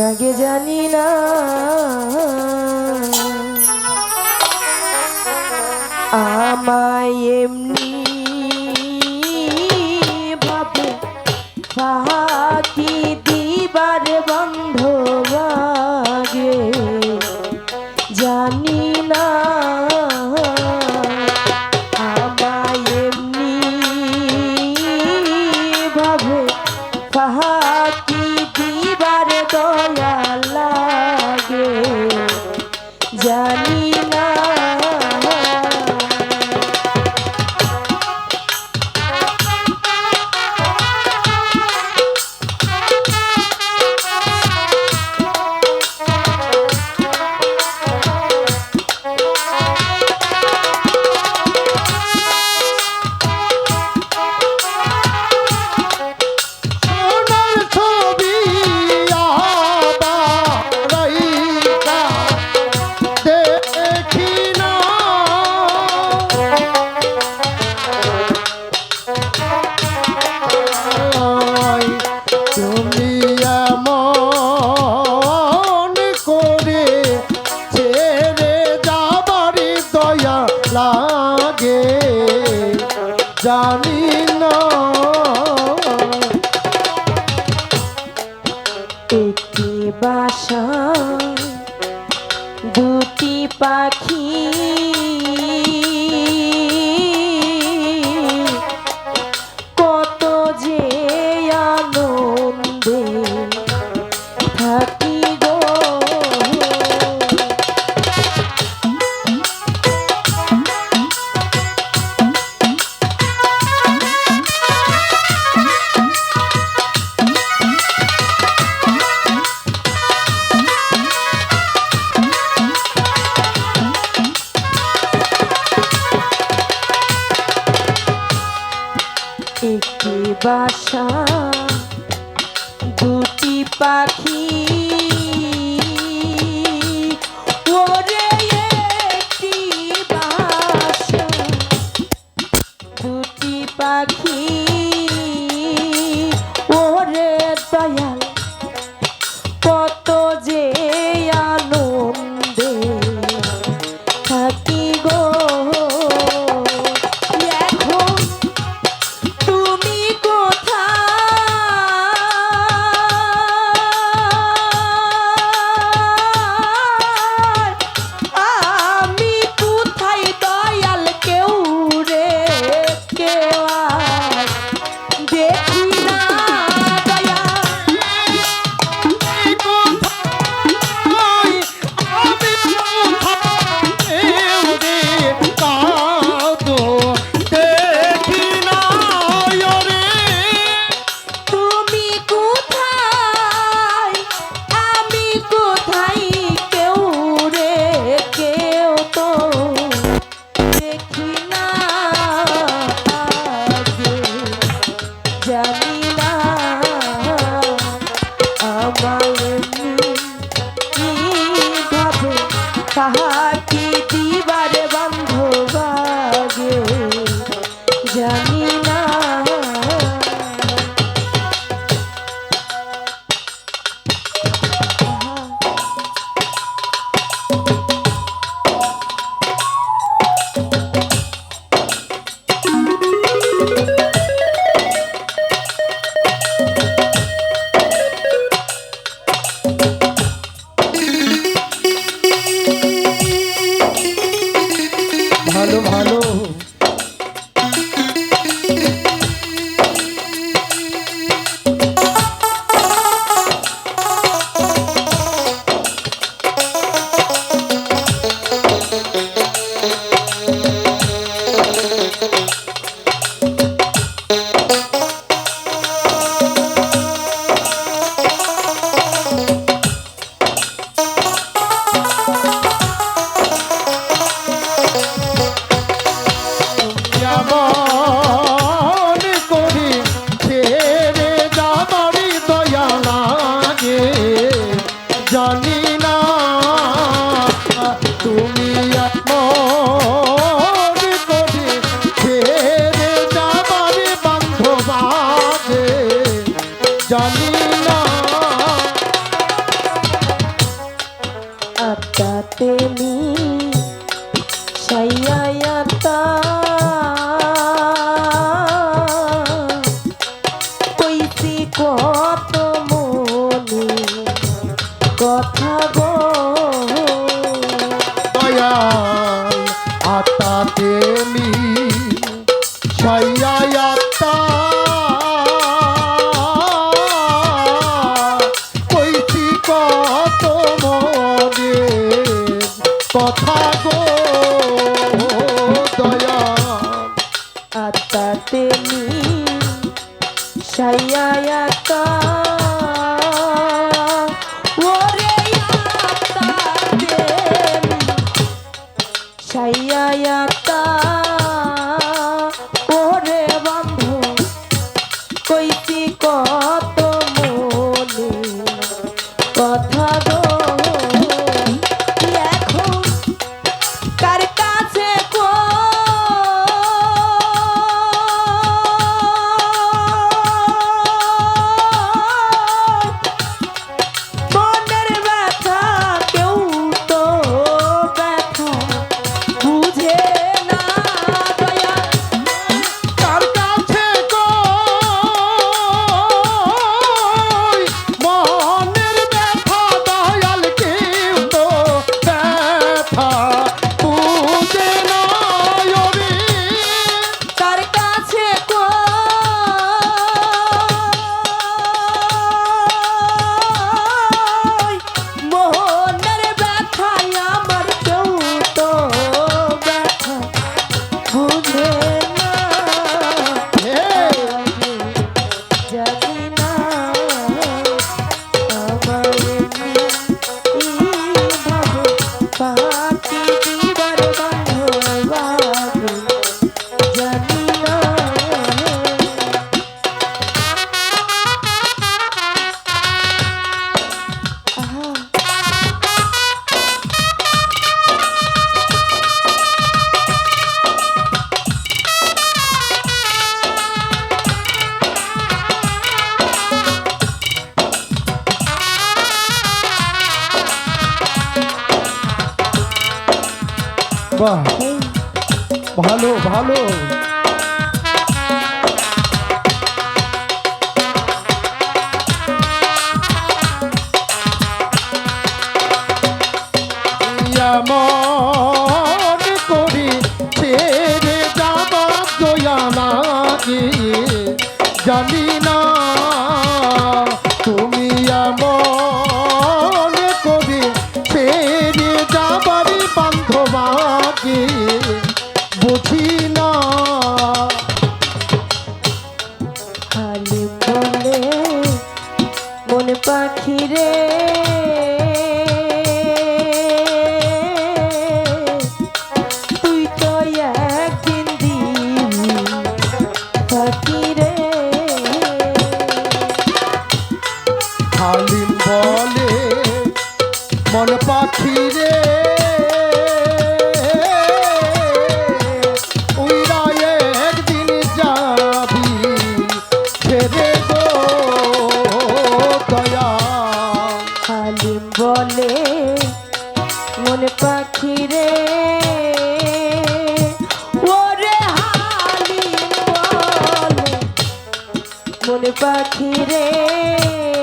আগে জানি না। আমায় এমনি ভাবে ফাহাতি দিবার বন্ধ লাগে। জানি না। আমায় এমনি ভাবে ফাহাতি পাখি কথা বাহ ভালো ভালো amor. মন পাখিরে মন পাখি রে।